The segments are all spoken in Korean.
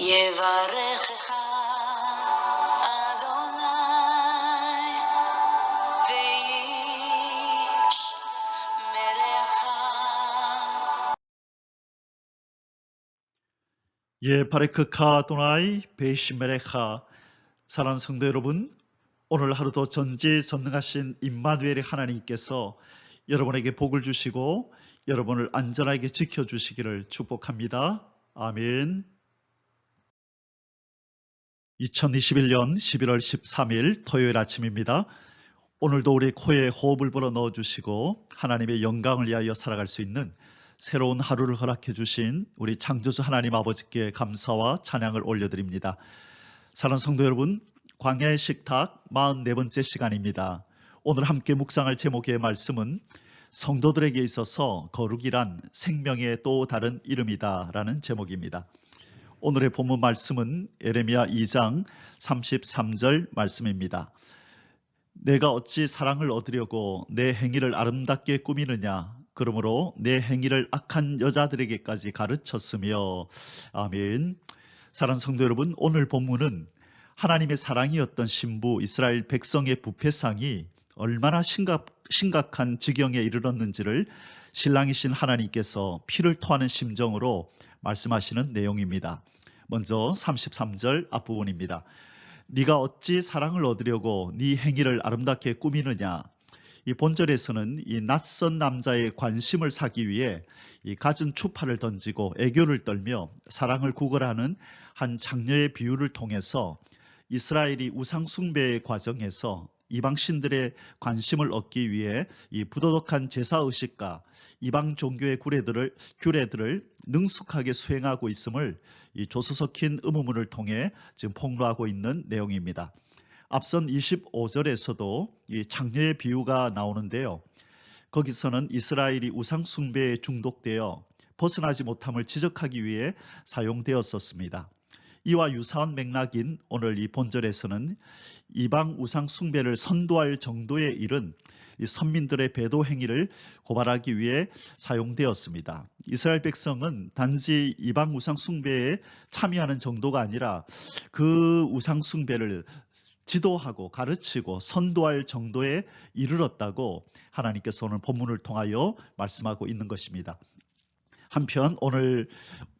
יברכך אדוני וישמרך 예, 바레크카 도나이 베이시메레카 사랑하는 성도 여러분, 오늘 하루도 전지전능하신 임마누엘의 하나님께서 여러분에게 복을 주시고 여러분을 안전하게 지켜주시기를 축복합니다. 아멘. 2021년 11월 13일 토요일 아침입니다. 오늘도 우리 코에 호흡을 불어 넣어주시고 하나님의 영광을 위하여 살아갈 수 있는 새로운 하루를 허락해 주신 우리 창조주 하나님 아버지께 감사와 찬양을 올려드립니다. 사랑하는 성도 여러분, 광야의 식탁 44번째 시간입니다. 오늘 함께 묵상할 제목의 말씀은 성도들에게 있어서 거룩이란 생명의 또 다른 이름이다 라는 제목입니다. 오늘의 본문 말씀은 에레미야 2장 33절 말씀입니다. 내가 어찌 사랑을 얻으려고 내 행위를 아름답게 꾸미느냐 그러므로 내 행위를 악한 여자들에게까지 가르쳤으며 아멘. 사랑하는 성도 여러분, 오늘 본문은 하나님의 사랑이었던 신부 이스라엘 백성의 부패상이 얼마나 심각, 심각한 지경에 이르렀는지를 신랑이신 하나님께서 피를 토하는 심정으로 말씀하시는 내용입니다. 먼저 33절 앞부분입니다. 네가 어찌 사랑을 얻으려고 네 행위를 아름답게 꾸미느냐 이 본절에서는 이 낯선 남자의 관심을 사기 위해 이 갖은 추파를 던지고 애교를 떨며 사랑을 구걸하는 한 장녀의 비유를 통해서 이스라엘이 우상 숭배의 과정에서 이방 신들의 관심을 얻기 위해 이 부도덕한 제사 의식과 이방 종교의 구례들을 규례들을 능숙하게 수행하고 있음을 이 조수석힌 의문문을 통해 지금 폭로하고 있는 내용입니다. 앞선 25절에서도 이 장녀의 비유가 나오는데요. 거기서는 이스라엘이 우상 숭배에 중독되어 벗어나지 못함을 지적하기 위해 사용되었었습니다. 이와 유사한 맥락인 오늘 이 본절에서는 이방 우상 숭배를 선도할 이른 이 선민들의 배도 행위를 고발하기 위해 사용되었습니다. 이스라엘 백성은 단지 이방 우상 숭배에 참여하는 정도가 아니라 그 우상 숭배를 지도하고 가르치고 선도할 정도에 이르렀다고 하나님께서 오늘 본문을 통하여 말씀하고 있는 것입니다. 한편 오늘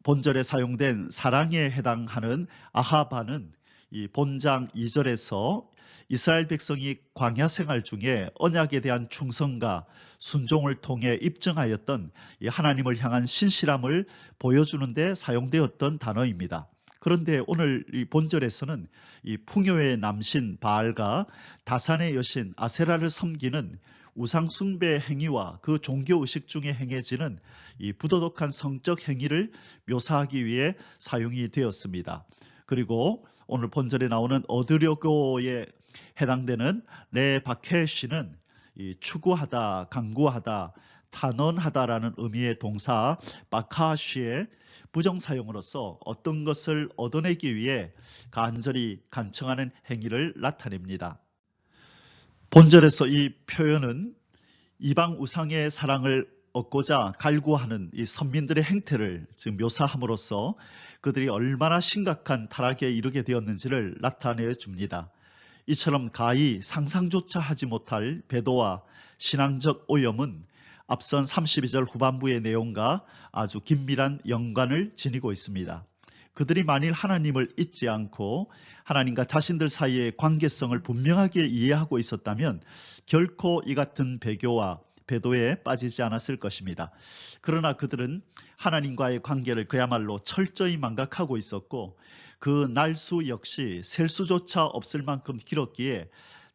본절에 사용된 사랑에 해당하는 아하바는 이 본장 2절에서 이스라엘 백성이 광야 생활 중에 언약에 대한 충성과 순종을 통해 입증하였던 이 하나님을 향한 신실함을 보여주는데 사용되었던 단어입니다. 그런데 오늘 이 본절에서는 이 풍요의 남신 바알과 다산의 여신 아세라를 섬기는 우상 숭배 행위와 그 종교 의식 중에 행해지는 이 부도덕한 성적 행위를 묘사하기 위해 사용이 되었습니다. 그리고 오늘 본절에 나오는 얻으려고에 해당되는 레바케시는 이 추구하다, 강구하다, 탄원하다라는 의미의 동사 바카시의 부정 사용으로서 어떤 것을 얻어내기 위해 간절히 간청하는 행위를 나타냅니다. 본절에서 이 표현은 이방 우상의 사랑을 얻고자 갈구하는 이 선민들의 행태를 지금 묘사함으로써 그들이 얼마나 심각한 타락에 이르게 되었는지를 나타내 줍니다. 이처럼 가히 상상조차 하지 못할 배도와 신앙적 오염은 앞선 32절 후반부의 내용과 아주 긴밀한 연관을 지니고 있습니다. 그들이 만일 하나님을 잊지 않고 하나님과 자신들 사이의 관계성을 분명하게 이해하고 있었다면 결코 이 같은 배교와 배도에 빠지지 않았을 것입니다. 그러나 그들은 하나님과의 관계를 그야말로 철저히 망각하고 있었고 그 날수 역시 셀 수조차 없을 만큼 길었기에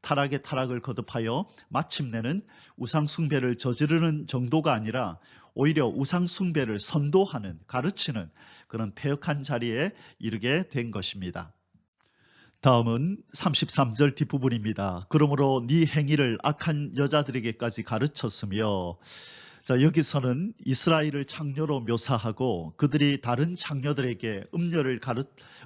타락의 타락을 거듭하여 마침내는 우상숭배를 저지르는 정도가 아니라 오히려 우상숭배를 선도하는 가르치는 그런 폐역한 자리에 이르게 된 것입니다. 다음은 33절 뒷부분입니다. 그러므로 네 행위를 악한 여자들에게까지 가르쳤으며 자, 여기서는 이스라엘을 창녀로 묘사하고 그들이 다른 창녀들에게 음녀를 가르,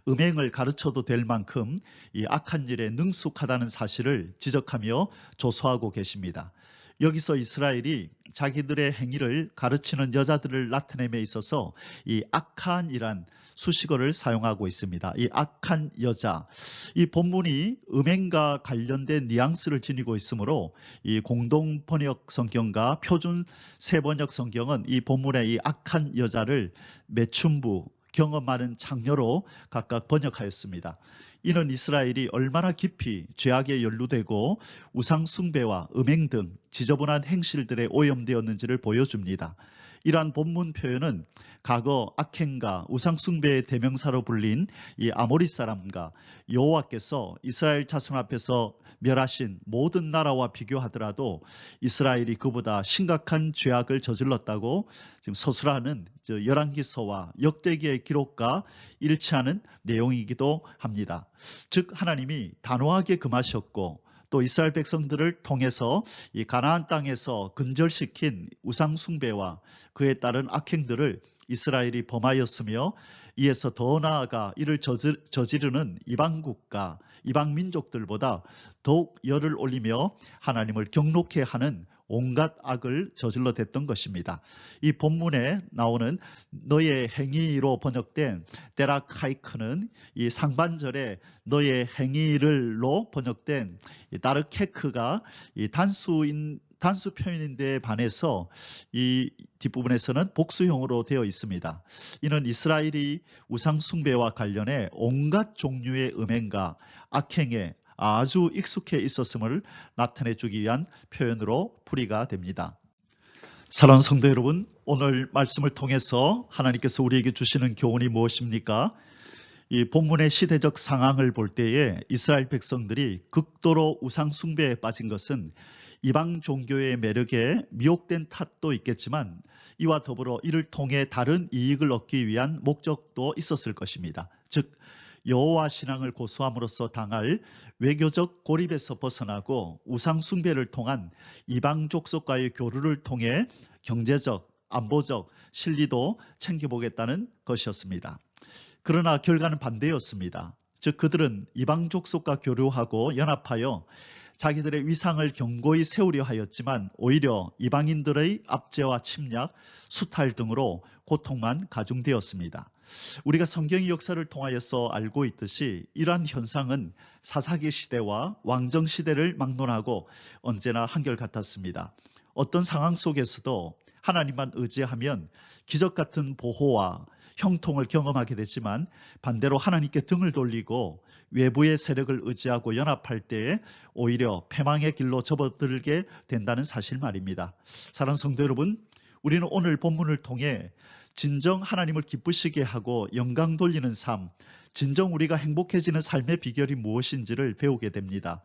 음행을 가르쳐도 될 만큼 이 악한 일에 능숙하다는 사실을 지적하며 조소하고 계십니다. 여기서 이스라엘이 자기들의 행위를 가르치는 여자들을 나타냄에 있어서 이 악한이란 수식어를 사용하고 있습니다. 이 악한 여자. 이 본문이 음행과 관련된 뉘앙스를 지니고 있으므로 이 공동 번역 성경과 표준 세번역 성경은 이 본문의 이 악한 여자를 매춘부 경험 많은 장녀로 각각 번역하였습니다. 이는 이스라엘이 얼마나 깊이 죄악에 연루되고 우상 숭배와 음행 등 지저분한 행실들에 오염되었는지를 보여줍니다. 이러한 본문 표현은 과거 악행과 우상 숭배의 대명사로 불린 이 아모리 사람과 여호와께서 이스라엘 자손 앞에서 멸하신 모든 나라와 비교하더라도 이스라엘이 그보다 심각한 죄악을 저질렀다고 지금 서술하는 저 열왕기서와 역대기의 기록과 일치하는 내용이기도 합니다. 즉 하나님이 단호하게 금하셨고 또 이스라엘 백성들을 통해서 이 가나안 땅에서 근절시킨 우상 숭배와 그에 따른 악행들을 이스라엘이 범하였으며 이에서 더 나아가 이를 저지- 저지르는 이방 국가, 이방 민족들보다 더욱 열을 올리며 하나님을 경록해 하는 온갖 악을 저질러 댔던 것입니다. 이 본문에 나오는 너의 행위로 번역된 데라카이크는 이 상반절에 너의 행위를로 번역된 이 다르케크가 이 단수인 단수 표현인데 반해서 이 뒷부분에서는 복수형으로 되어 있습니다. 이는 이스라엘이 우상 숭배와 관련해 온갖 종류의 음행과 악행에 아주 익숙해 있었음을 나타내 주기 위한 표현으로 풀이가 됩니다. 사랑하는 성도 여러분, 오늘 말씀을 통해서 하나님께서 우리에게 주시는 교훈이 무엇입니까? 이 본문의 시대적 상황을 볼 때에 이스라엘 백성들이 극도로 우상 숭배에 빠진 것은 이방 종교의 매력에 미혹된 탓도 있겠지만 이와 더불어 이를 통해 다른 이익을 얻기 위한 목적도 있었을 것입니다. 즉 여호와 신앙을 고수함으로써 당할 외교적 고립에서 벗어나고 우상 숭배를 통한 이방 족속과의 교류를 통해 경제적, 안보적 실리도 챙겨보겠다는 것이었습니다. 그러나 결과는 반대였습니다. 즉 그들은 이방 족속과 교류하고 연합하여 자기들의 위상을 견고히 세우려 하였지만 오히려 이방인들의 압제와 침략, 수탈 등으로 고통만 가중되었습니다. 우리가 성경의 역사를 통하여서 알고 있듯이 이러한 현상은 사사기 시대와 왕정 시대를 막론하고 언제나 한결같았습니다. 어떤 상황 속에서도 하나님만 의지하면 기적 같은 보호와 형통을 경험하게 되지만 반대로 하나님께 등을 돌리고 외부의 세력을 의지하고 연합할 때에 오히려 패망의 길로 접어들게 된다는 사실 말입니다. 사랑하는 성도 여러분, 우리는 오늘 본문을 통해 진정 하나님을 기쁘시게 하고 영광 돌리는 삶, 진정 우리가 행복해지는 삶의 비결이 무엇인지를 배우게 됩니다.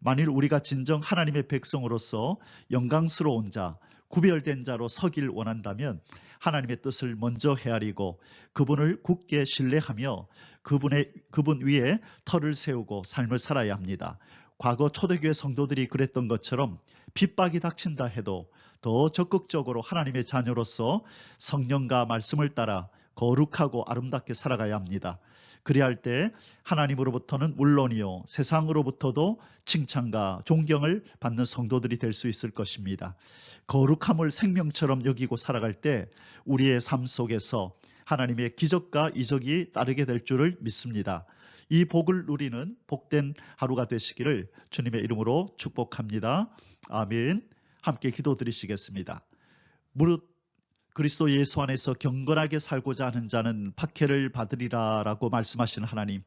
만일 우리가 진정 하나님의 백성으로서 영광스러운 자, 구별된 자로 서길 원한다면 하나님의 뜻을 먼저 헤아리고 그분을 굳게 신뢰하며 그분의 그분 위에 터를 세우고 삶을 살아야 합니다. 과거 초대교회 성도들이 그랬던 것처럼 핍박이 닥친다 해도 더 적극적으로 하나님의 자녀로서 성령과 말씀을 따라 거룩하고 아름답게 살아가야 합니다. 그리할 때 하나님으로부터는 물론이요 세상으로부터도 칭찬과 존경을 받는 성도들이 될 수 있을 것입니다. 거룩함을 생명처럼 여기고 살아갈 때 우리의 삶 속에서 하나님의 기적과 이적이 따르게 될 줄을 믿습니다. 이 복을 누리는 복된 하루가 되시기를 주님의 이름으로 축복합니다. 아멘. 함께 기도 드리시겠습니다. 무릇 그리스도 예수 안에서 경건하게 살고자 하는 자는 박해를 받으리라라고 말씀하시는 하나님.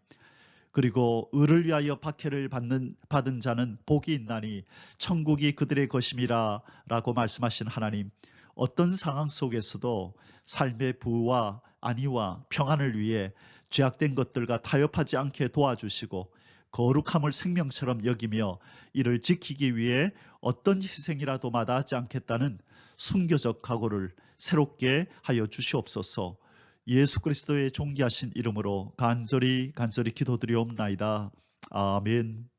그리고 의를 위하여 박해를 받는 받은 자는 복이 있나니 천국이 그들의 것임이라라고 말씀하신 하나님. 어떤 상황 속에서도 삶의 부와 안위와 평안을 위해 죄악된 것들과 타협하지 않게 도와주시고 거룩함을 생명처럼 여기며 이를 지키기 위해 어떤 희생이라도 마다하지 않겠다는 순교적 각오를 새롭게 하여 주시옵소서 예수 그리스도의 존귀하신 이름으로 간절히 간절히 기도드리옵나이다. 아멘.